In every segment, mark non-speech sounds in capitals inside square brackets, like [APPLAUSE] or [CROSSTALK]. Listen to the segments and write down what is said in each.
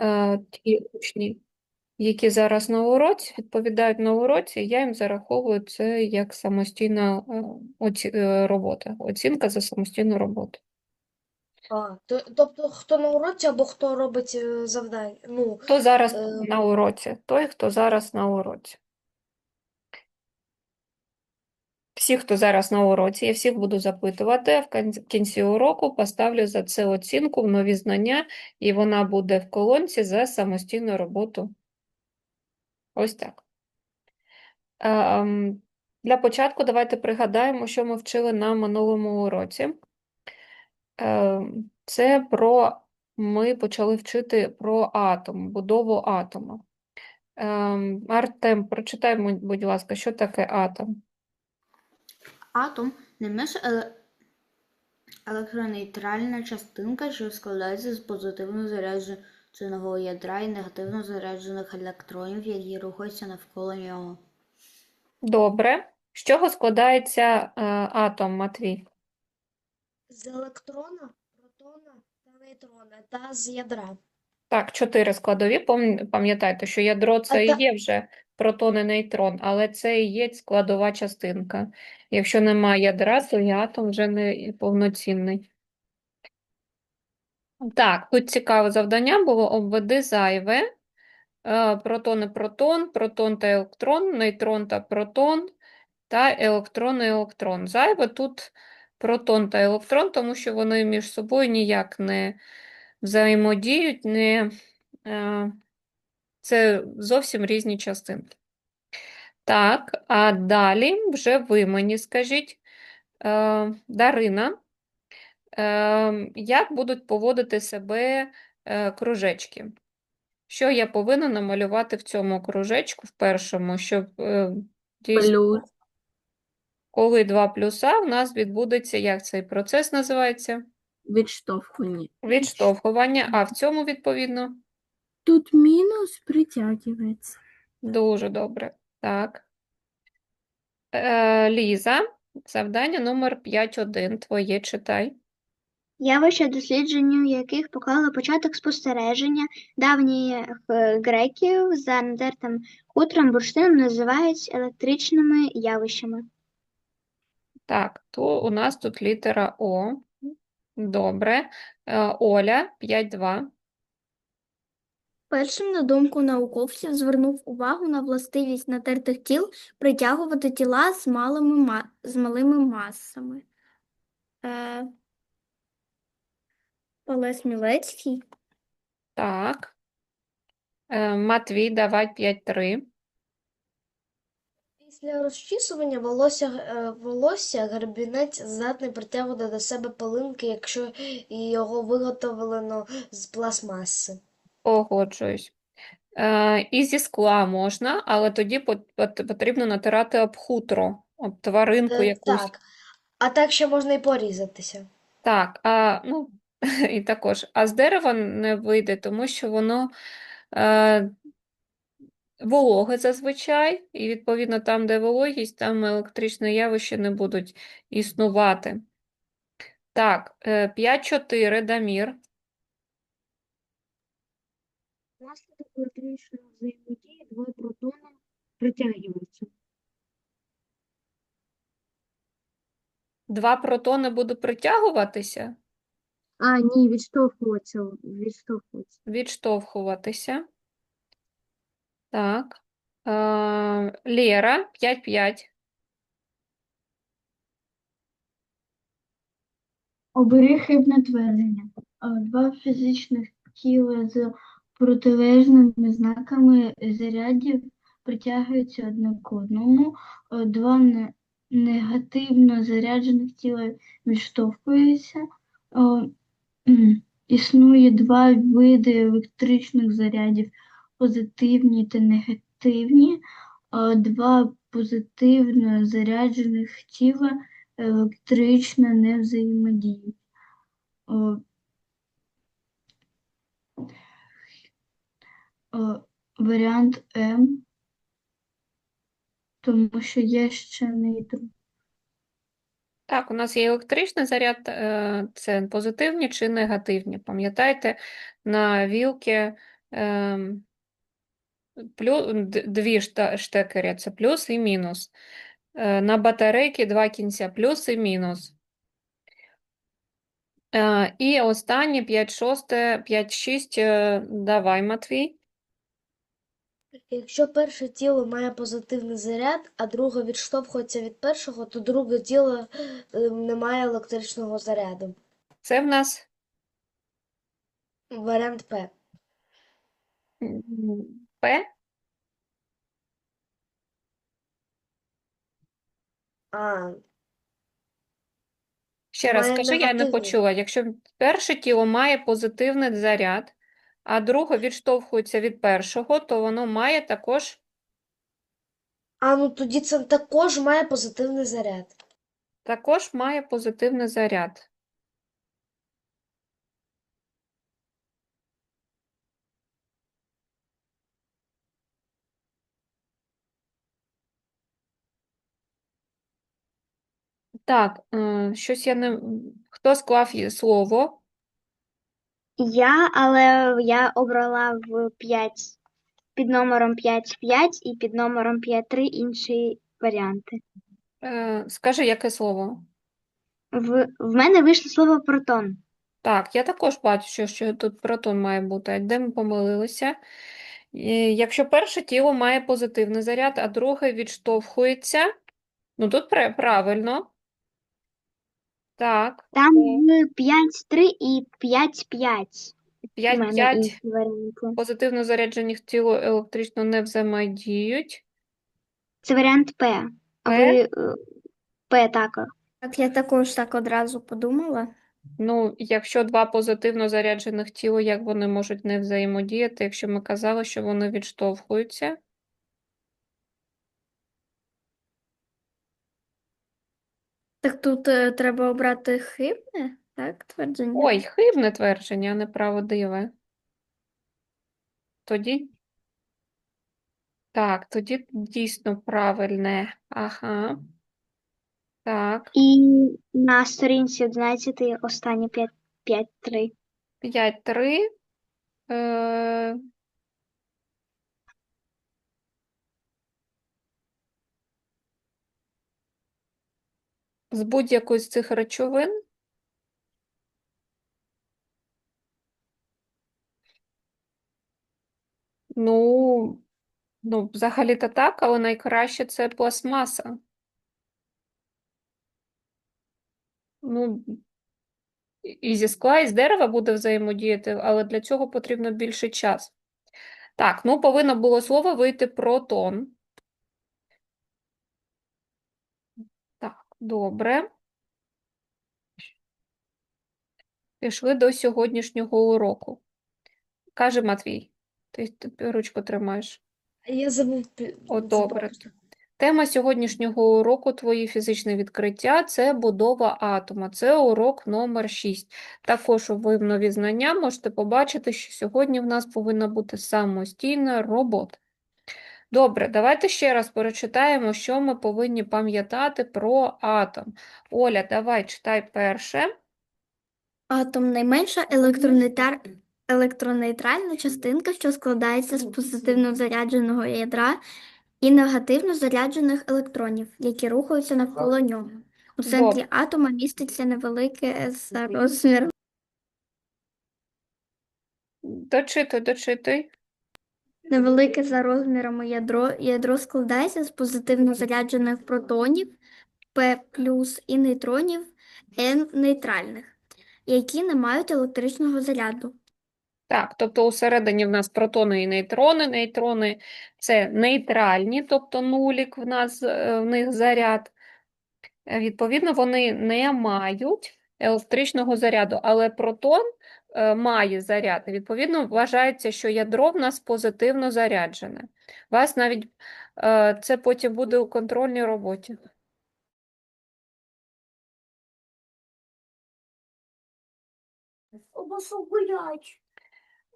е, ті учні, які зараз на уроці, відповідають на уроці, я їм зараховую це як самостійна е, оці- е, робота, оцінка за самостійну роботу. А, то, тобто, хто на уроці або хто робить завдання. Ну, Хто зараз Е, на уроці? Той, хто зараз на уроці. Всі, хто зараз на уроці, я всіх буду запитувати, а в кінці уроку поставлю за це оцінку в нові знання, і вона буде в колонці за самостійну роботу. Ось так. Ем, Для початку давайте пригадаємо, що ми вчили на минулому уроці. Ем, Це про ми почали вчити про атом, будову атома. Ем, Артем, прочитай, будь ласка, що таке атом? Атом не менш еле- електронейтральна частинка, що складається з позитивно зарядженого ядра і негативно заряджених електронів, які рухаються навколо нього. Добре. З чого складається е, атом, Матвій? з електрона, протона та нейтрона та з ядра. Так, чотири складові. Пам'ятайте, що ядро це і та- є вже протон і нейтрон, але це і є складова частинка. Якщо немає ядра, то і атом вже не повноцінний. Так, тут цікаве завдання було обведи зайве. Е, Протон і протон, протон та електрон, нейтрон та протон та електрон і електрон. Зайве тут протон та електрон, тому що вони між собою ніяк не взаємодіють, не, е, це зовсім різні частинки. Так, а далі вже ви мені скажіть, е, Дарина, е, як будуть поводити себе е, кружечки? Що я повинна намалювати в цьому кружечку, в першому, щоб е, дійсно, коли два плюса, у нас відбудеться, як цей процес називається? Відштовхування. Відштовхування, а в цьому, відповідно, Тут мінус притягується. дуже добре. Так. Е, Ліза, завдання номер 5.1, твоє читай. Явища, дослідженню яких поклали початок спостереження давніх е, греків за надертим хутром бурштином називають електричними явищами. Так, то у нас тут літера О. Добре. Е, Оля, 5.2. Першим на думку науковців звернув увагу на властивість натертих тіл притягувати тіла з малими, з малими масами. Е... Палес Мілецький. Так. Е, Матвій, давай 5.3. Після розчісування волосся, е, волосся гребінець здатний притягувати до себе пилинки, якщо його виготовлено з пластмаси. Погоджуюсь. Е, І зі скла можна, але тоді пот- пот- потрібно натирати об хутро, об тваринку Е, якусь. Так. А так ще можна і порізатися. Так, а, ну, [LAUGHS] і також. А з дерева не вийде, тому що воно е, вологе зазвичай, і відповідно там, де вологість, там електричні явища не будуть існувати. Так, е, 5-4, Дамір. Електричної взаємодії два протони притягуються. Два протони будуть притягуватися, А, ні, відштовхуватися. Відштовхуватися. відштовхуватися. Так. Е, Лєра, 5-5. Обери хибне твердження. Два фізичних тіла з протилежними знаками зарядів притягуються одне к одному. Два негативно заряджених тіла відштовхуються. Існує два види електричних зарядів позитивні та негативні. Два позитивно заряджених тіла електрично не взаємодіють. О, о, варіант М, тому що є ще нейтрон. Так, у нас є електричний заряд, е, це позитивні чи негативні. Пам'ятаєте, на вілки д- дві штекери, це плюс і мінус. Е, на батарейки два кінця, плюс і мінус. Е, і останнє 5 шосте, 5 6, е, давай, Матвій. Якщо перше тіло має позитивний заряд, а друге відштовхується від першого, то друге тіло е, не має електричного заряду. Це в нас Варіант П. м, П. А, Ще раз Має скажи, я не негативний. почула. Якщо перше тіло має позитивний заряд, а друге відштовхується від першого, то воно має також а ну тоді це також має позитивний заряд. також має позитивний заряд. Так, е, щось я не. Хто склав слово? Я, але я обрала в 5 під номером 5-5 і під номером 5-3 інші варіанти. Е, Скажи, яке слово? В, в мене вийшло слово протон. Так, я також бачу, що, що тут протон має бути. А Де ми помилилися? І Якщо перше тіло має позитивний заряд, а друге відштовхується, ну тут правильно. Так, Там в 5-3 і 5-5 у мене 5-5 позитивно заряджених тіл електрично не взаємодіють. Це варіант П. А П? ви е, П так. Так, я також так одразу подумала. Ну, якщо два позитивно заряджених тіла, як вони можуть не взаємодіяти, якщо ми казали, що вони відштовхуються? Так тут е, треба обрати хибне, так, твердження? Ой, хибне твердження, а не правдиве. Тоді. Так, тоді дійсно правильне. Ага. Так, І на сторінці 11 останні 5-3. 5-3. Е... З будь-якої з цих речовин Ну, ну, взагалі-то так, але найкраще це пластмаса. Ну, і- зі скла, і з дерева буде взаємодіяти, але для цього потрібно більше час. Так, ну повинно було слово вийти протон. Так, добре. Пішли до сьогоднішнього уроку. Каже Матвій, ти, ти ручку тримаєш. А Я забув О, добре. Тема сьогоднішнього уроку «Твої фізичні відкриття» – це будова атома. Це урок номер 6. Також ви нові знання можете побачити, що сьогодні в нас повинна бути самостійна робота. Добре, давайте ще раз перечитаємо, що ми повинні пам'ятати про атом. Оля, давай читай перше. Атом найменша електронейтар... електронейтральна частинка, що складається з позитивно зарядженого ядра і негативно заряджених електронів, які рухаються навколо нього. У центрі атома міститься невелике за розміром Дочитуй, дочитуй. Невелике за розмірами ядро, ядро складається з позитивно заряджених протонів P і нейтронів N нейтральних, які не мають електричного заряду. Так, тобто усередині в нас протони і нейтрони. Нейтрони – це нейтральні, тобто нулік в нас е, в них заряд. Відповідно, вони не мають електричного заряду, але протон має заряд. Відповідно, вважається, що ядро в нас позитивно заряджене. Вас навіть е, це потім буде у контрольній роботі.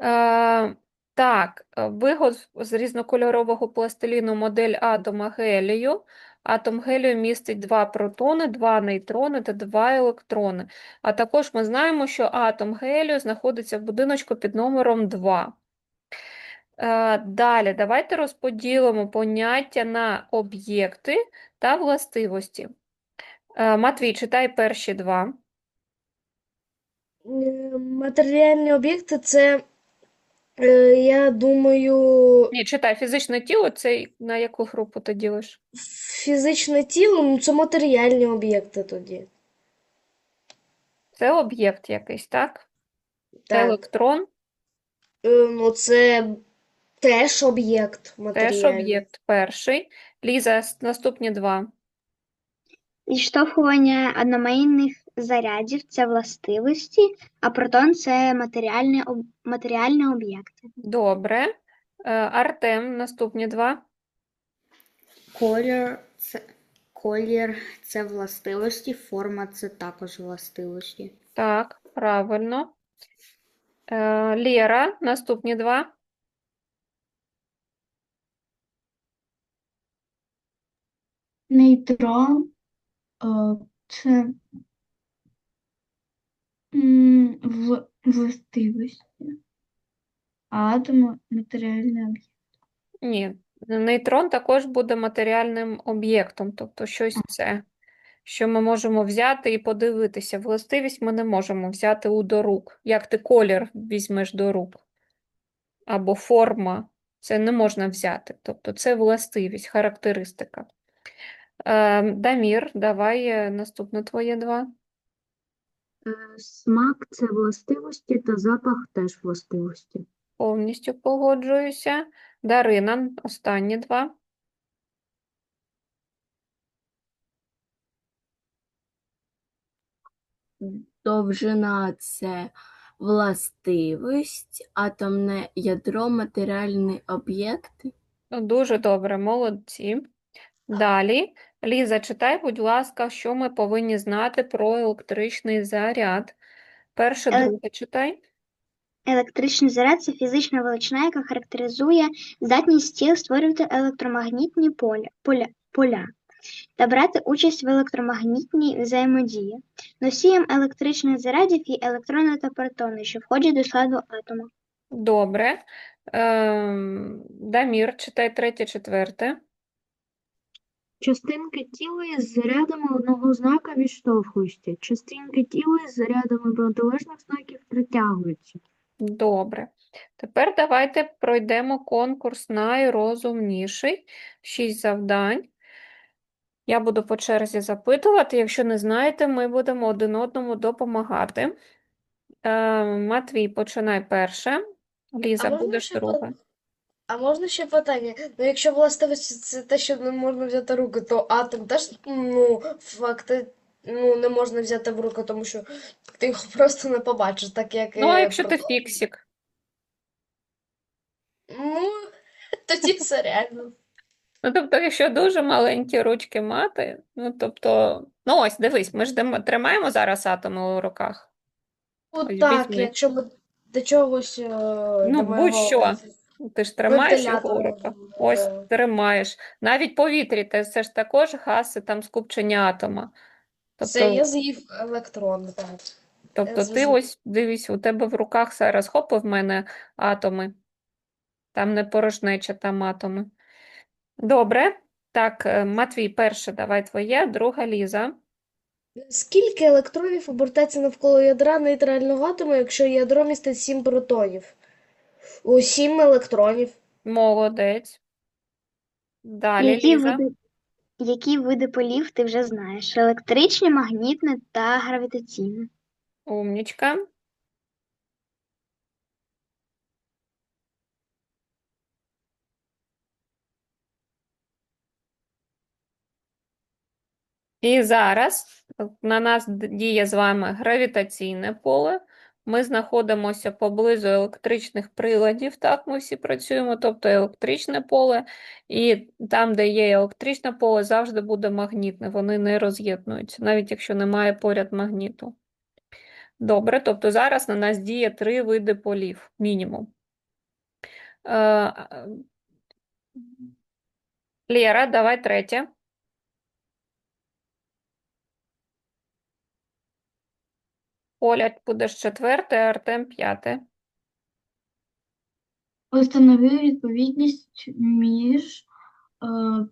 Е, так, е, виготов з різнокольорового пластиліну модель атома гелію. Атом гелію містить два протони, два нейтрони та два електрони. А також ми знаємо, що атом гелію знаходиться в будиночку під номером 2. Е, Далі, давайте розподілимо поняття на об'єкти та властивості. Е, Матвій, читай перші два. Е, Матеріальні об'єкти це, е, я думаю, Ні, читай фізичне тіло, це на яку групу ти ділиш? фізичне тіло, ну це матеріальні об'єкти тоді. Це об'єкт якийсь, так? Це Так. електрон, Е, Ну, це теж об'єкт теж матеріальний. об'єкт перший. Ліза, с- наступні два. Відштовхування одноманітних зарядів це властивості, а протон це матеріальні, об... матеріальні об'єкти. Добре. Е, Артем, наступні два. Колір це, колір це властивості, форма це також властивості. Так, правильно. Е, Лєра, наступні два. Нейтрон е, це в- властивості, а атом матеріальний об'єкт. Ні, нейтрон також буде матеріальним об'єктом, тобто щось це, що ми можемо взяти і подивитися. Властивість ми не можемо взяти у до рук. Як ти колір візьмеш до рук? Або форма. Це не можна взяти. Тобто це властивість, характеристика. Е, Дамір, давай е, наступне твоє два. Смак це властивості та запах теж властивості. Повністю погоджуюся. Дарина, останні два. Довжина це властивість, атомне ядро матеріальний об'єкт. Ну, Дуже добре, молодці. Далі, Ліза, читай, будь ласка, що ми повинні знати про електричний заряд. Перше, Еле- друге читай. Електричний заряд це фізична величина, яка характеризує здатність тіл створювати електромагнітні поля, поля, поля та брати участь в електромагнітній взаємодії. Носієм електричних зарядів є електрони та протони, що входять до складу атома. Добре. Ем, Дамір, читай третє, четверте. Частинки тіла із зарядами одного знака відштовхуються. Частинки тіла із зарядами протилежних знаків притягуються. Добре. Тепер давайте пройдемо конкурс найрозумніший. Шість завдань. Я буду по черзі запитувати. Якщо не знаєте, ми будемо один одному допомагати. Е, Матвій, починай перше. Ліза, будеш ще друга. А можна ще питання? Ну, якщо властивості це те, що не можна взяти руки, то атом теж, ну, факти, ну, не можна взяти в руки, тому що ти його [LAUGHS] просто не побачиш, так як Ну, а якщо ти фіксик? Ну, [LAUGHS] тоді все реально. Ну, тобто, якщо дуже маленькі ручки мати, ну, тобто, ну ось, дивись, ми ж тримаємо зараз атоми у руках. Ну, Ось так, візьми. якщо ми до чогось, е, Ну, будь-що. Ти ж тримаєш його у руках. Ось, тримаєш. Навіть повітрі, те- це ж також газ і там скупчення атома. Це Тобто, я з'їв електрон, так. тобто ти ось, дивись, у тебе в руках зараз хоп, в мене атоми. Там не порожнеча, там атоми. Добре. Так, е, Матвій, перше, давай твоє, друга Ліза. Скільки електронів обертається навколо ядра нейтрального атому, якщо ядро містить 7 протонів? У 7 електронів. Молодець. Далі, Які Ліза. види, які види полів ти вже знаєш? Електричні, магнітні та гравітаційні. Умнічка. І зараз на нас діє з вами гравітаційне поле. Ми знаходимося поблизу електричних приладів, так ми всі працюємо, тобто електричне поле, і там, де є електричне поле, завжди буде магнітне, вони не роз'єднуються, навіть якщо немає поряд магніту. Добре, тобто зараз на нас діє три види полів, мінімум. Е, е, Лєра, давай третє. Оля, будеш четверте, Артем п'яте. Встановив відповідність між е,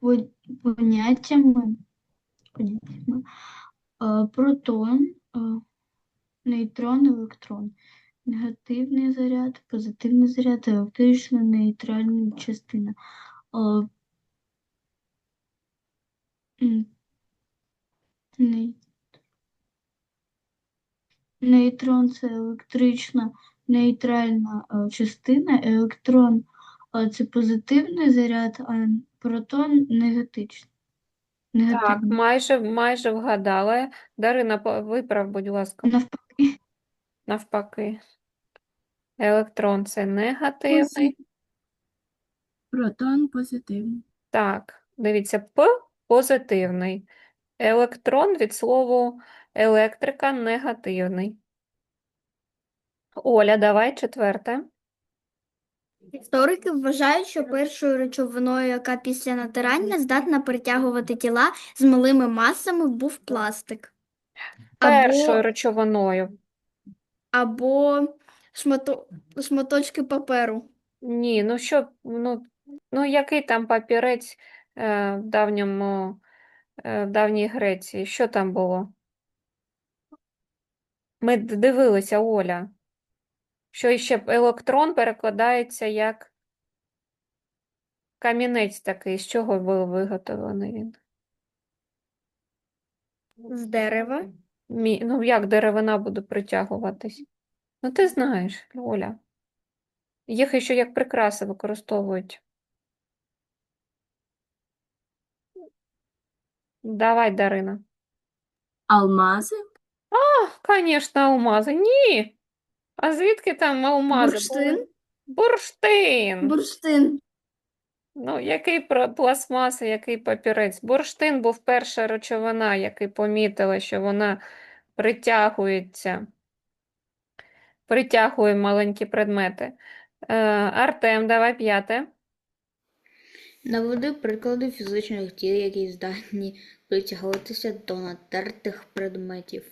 по- поняттями, поняттями е, протон, е, нейтрон, електрон, негативний заряд, позитивний заряд, електрична нейтральна частина. Е, Нейтрон це електрична нейтральна е, частина, електрон е, це позитивний заряд, а протон негатичний. Так, майже, майже вгадала. Дарина, виправ, будь ласка, Навпаки, навпаки. Електрон це негативний. Протон позитивний. Так, дивіться, П позитивний. Електрон від слову електрика негативний. Оля, давай четверте. Історики вважають, що першою речовиною, яка після натирання здатна притягувати тіла з малими масами, був пластик. Першою Або, речовиною. або шмато, шматочки паперу. Ні, ну що, ну, ну який там папірець е, в давньому, е, в давній Греції? Що там було? Ми дивилися, Оля, що іще електрон перекладається як камінець такий. З чого був виготовлений він? З дерева. Мі... Ну, як деревина буде притягуватись? Ну, ти знаєш, Оля. Їх ще як прикраси використовують. Давай, Дарина. Алмази. А, звісно, алмази. Ні. А звідки там алмази? Бурштин. Бурштин. Бурштин. Ну, який пластмаса, який папірець? Бурштин був перша речовина, який помітила, що вона притягується, притягує маленькі предмети. Е, Артем, давай п'яте. Наведи приклади фізичних дій, які здатні притягуватися до натертих предметів.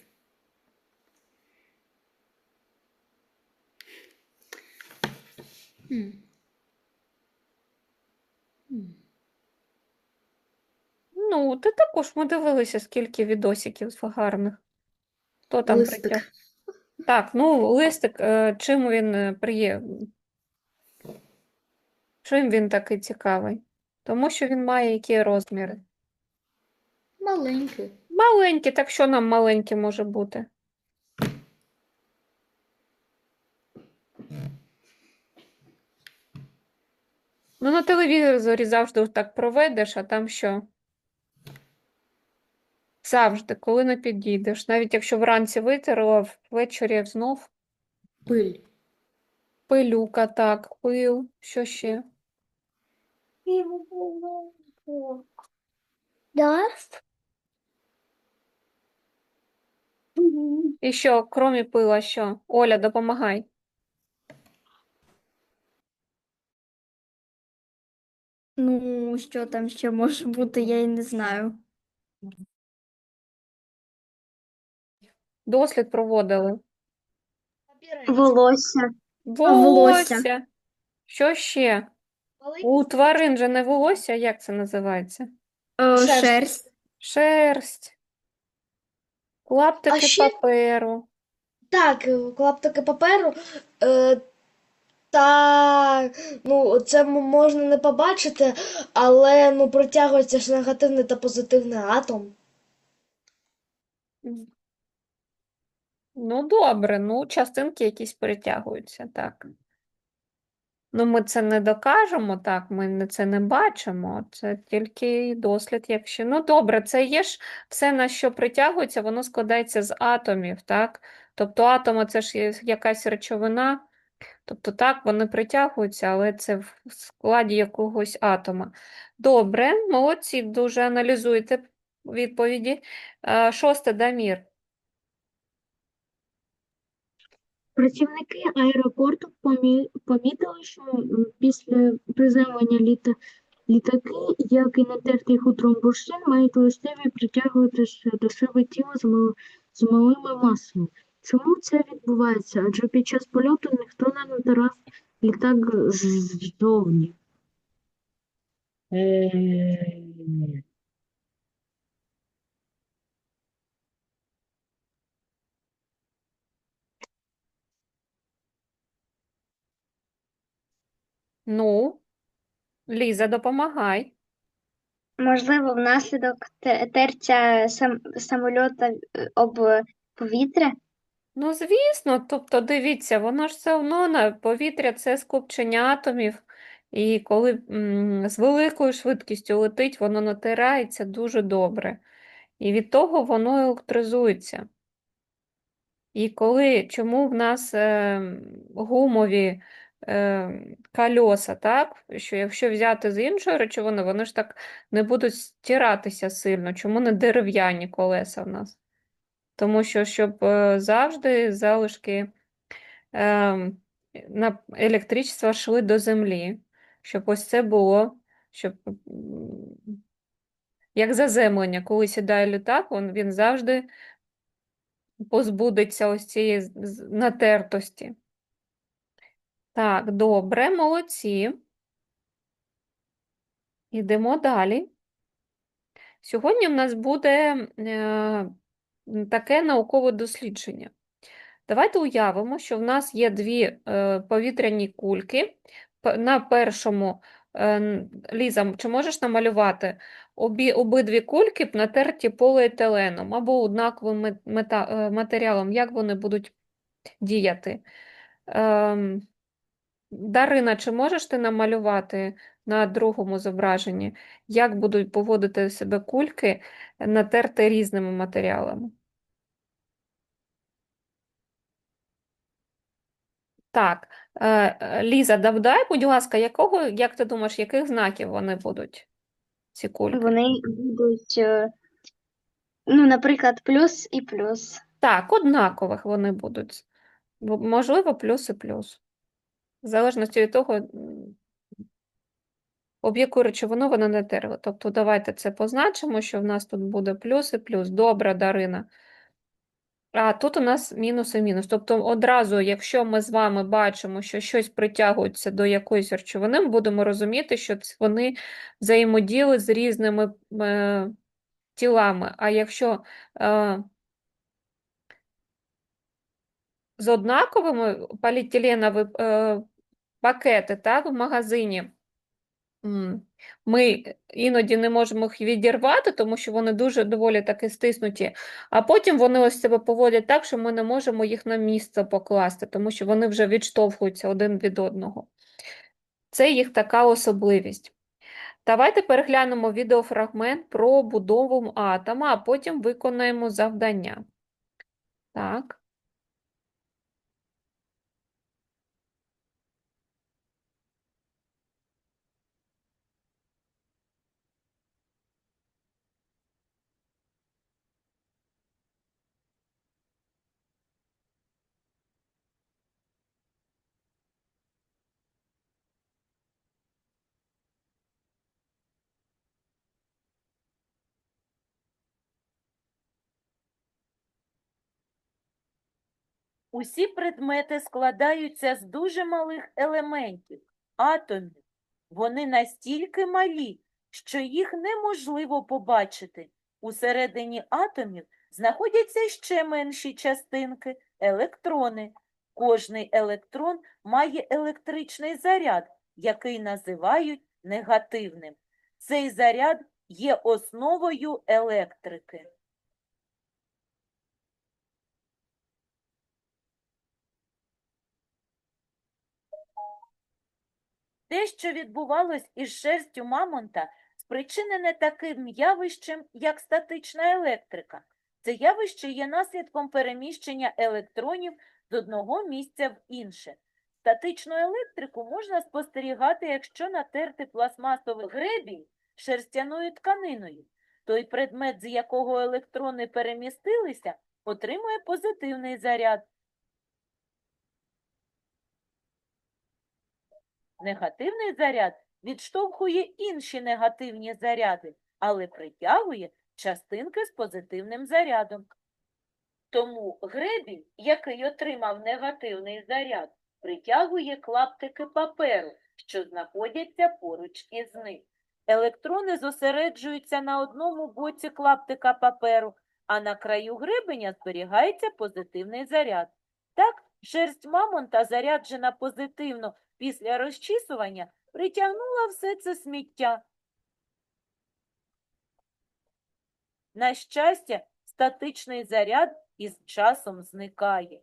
Ну, ти також ми дивилися, скільки відосиків гарних. Хто там Листик. притяг? Так, ну, листик, е, чим він е, приє... Чим він такий цікавий? Тому що він має які розміри? Маленький. Маленький, так що нам маленький може бути? Ну, на телевізорі завжди так проведеш, а там що? Завжди, коли не підійдеш. Навіть якщо вранці витерла, ввечері знов Пиль. пилюка, так, пил, що ще? Даст? І що, крім пила, що? Оля, допомагай. Ну, що там ще може бути, я й не знаю. Дослід проводили. Волосся. волосся. Волосся. Що ще? У тварин же не волосся, як це називається? Е, Шерсть. шерсть. Шерсть. Клаптики ще- паперу. Так, клаптики паперу. Е, та ну, це можна не побачити, але ну, протягується ж негативний та позитивний атом. Ну, добре, ну, частинки якісь перетягуються, так. Ну, ми це не докажемо, так, ми це не бачимо, це тільки дослід, якщо. Ну, добре, це є ж все, на що притягується, воно складається з атомів, так? Тобто атоми це ж якась речовина, тобто так, вони притягуються, але це в складі якогось атома. Добре, молодці, дуже аналізуєте відповіді. Е, Шосте, Дамір. Працівники аеропорту помі- помітили, що після приземлення літа... літаки, як і натертий хутром бурштин, мають властиві притягуватися до себе тіло з, мал... з малими масами. Чому це відбувається? Адже під час польоту ніхто не натирав літак ззовні. Е, Ну, Ліза, допомагай. Можливо, внаслідок те- тертя сам, самольота е, об повітря. Ну, звісно, тобто дивіться, воно ж все одно на повітря це скупчення атомів, і коли м, з великою швидкістю летить, воно натирається дуже добре. І від того воно електризується. І коли, чому в нас е, гумові е, кольоса, так? Що якщо взяти з іншої речовини, вони ж так не будуть стиратися сильно. Чому не дерев'яні колеса в нас? Тому що, щоб е, завжди залишки е, на електричества йшли до землі, щоб ось це було, щоб як заземлення, коли сідає літак, він, він завжди позбудеться ось цієї натертості. Так, добре, молодці. Йдемо далі. Сьогодні в нас буде е, таке наукове дослідження. Давайте уявимо, що в нас є дві е, повітряні кульки. На першому, е, Ліза, чи можеш намалювати обі, обидві кульки натерті поліетиленом або однаковим мета, е, матеріалом, як вони будуть діяти? Ем, Дарина, чи можеш ти намалювати на другому зображенні, як будуть поводити себе кульки, натерті різними матеріалами? Так, е, е, Ліза, давай, будь ласка, якого, як ти думаєш, яких знаків вони будуть, ці кульки? Вони будуть, е, ну, наприклад, плюс і плюс. Так, однакових вони будуть. Можливо, плюс і плюс. В залежності від того, об яку речовину вони натерли. Тобто давайте це позначимо, що в нас тут буде плюс і плюс. Добре, Дарина. А тут у нас мінус і мінус. Тобто одразу, якщо ми з вами бачимо, що щось притягується до якоїсь речовини, ми будемо розуміти, що вони взаємодіяли з різними е, тілами. А якщо е, з однаковими поліетиленові е, пакети, так, в магазині, ми іноді не можемо їх відірвати, тому що вони дуже доволі таки стиснуті, а потім вони ось себе поводять так, що ми не можемо їх на місце покласти, тому що вони вже відштовхуються один від одного. Це їх така особливість. Давайте переглянемо відеофрагмент про будову атома, а потім виконаємо завдання. Так. Усі предмети складаються з дуже малих елементів, атомів. Вони настільки малі, що їх неможливо побачити. Усередині атомів знаходяться ще менші частинки електрони. Кожний електрон має електричний заряд, який називають негативним. Цей заряд є основою електрики. Те, що відбувалось із шерстю мамонта, спричинене таким явищем, як статична електрика. Це явище є наслідком переміщення електронів з одного місця в інше. Статичну електрику можна спостерігати, якщо натерти пластмасовий гребінь шерстяною тканиною. Той предмет, з якого електрони перемістилися, отримує позитивний заряд. Негативний заряд відштовхує інші негативні заряди, але притягує частинки з позитивним зарядом. Тому гребінь, який отримав негативний заряд, притягує клаптики паперу, що знаходяться поруч із ним. Електрони зосереджуються на одному боці клаптика паперу, а на краю гребеня зберігається позитивний заряд. Так, шерсть мамонта, заряджена позитивно після розчісування, притягнула все це сміття. На щастя, статичний заряд із часом зникає.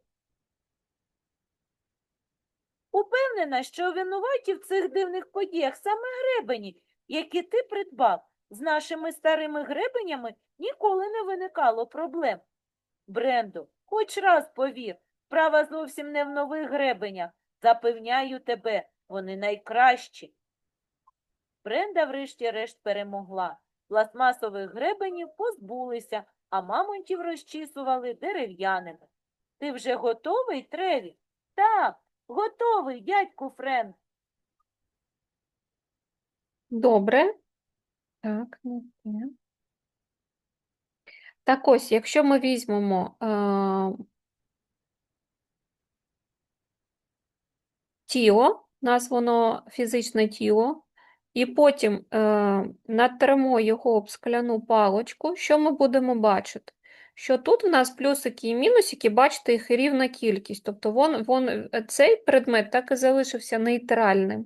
Упевнена, що винуваті в цих дивних подіях саме гребені, які ти придбав. З нашими старими гребенями ніколи не виникало проблем. Брендо, хоч раз повір, справа зовсім не в нових гребенях. Запевняю тебе, вони найкращі. Бренда врешті-решт перемогла. Пластмасових гребенів позбулися, а мамонтів розчісували дерев'яними. Ти вже готовий, Треві? Так, готовий, дядьку Френк. Добре. Так, ну. Так ось, якщо ми візьмемо е, тіло, у нас воно фізичне тіло, і потім е, натремо його об скляну паличку, що ми будемо бачити? Що тут в нас плюсики і мінусики, бачите, їх рівна кількість. Тобто вон, вон, е, цей предмет так і залишився нейтральним.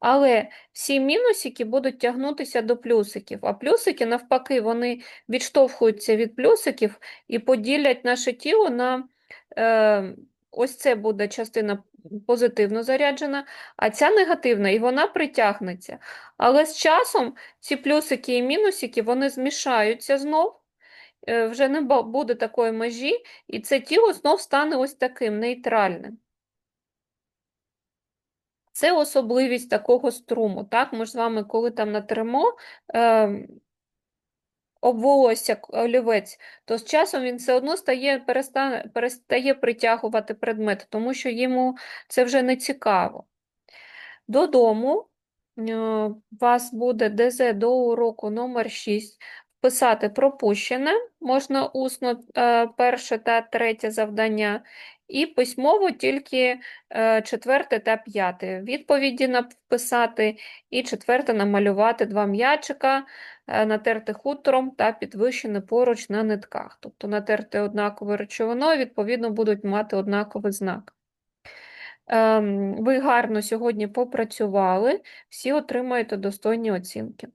Але всі мінусики будуть тягнутися до плюсиків, а плюсики, навпаки, вони відштовхуються від плюсиків і поділять наше тіло на е, ось це буде частина позитивно заряджена, а ця негативна, і вона притягнеться. Але з часом ці плюсики і мінусики вони змішаються знов, е, вже не буде такої межі, і це тіло знов стане ось таким нейтральним. Це особливість такого струму. Так? Ми ж з вами, коли там натремо е, об волосся к- олівець, то з часом він все одно стає, перестане, перестає притягувати предмет, тому що йому це вже не цікаво. Додому е, у вас буде ДЗ до уроку номер 6 вписати пропущене, можна усно е, перше та третє завдання, і письмово тільки е, четверте та п'яте. Відповіді написати і четверте намалювати два м'ячика, е, натерти хутором та підвищене поруч на нитках. Тобто натерти однаковою речовиною, відповідно, будуть мати однаковий знак. Ем, Ви гарно сьогодні попрацювали, всі отримаєте достойні оцінки.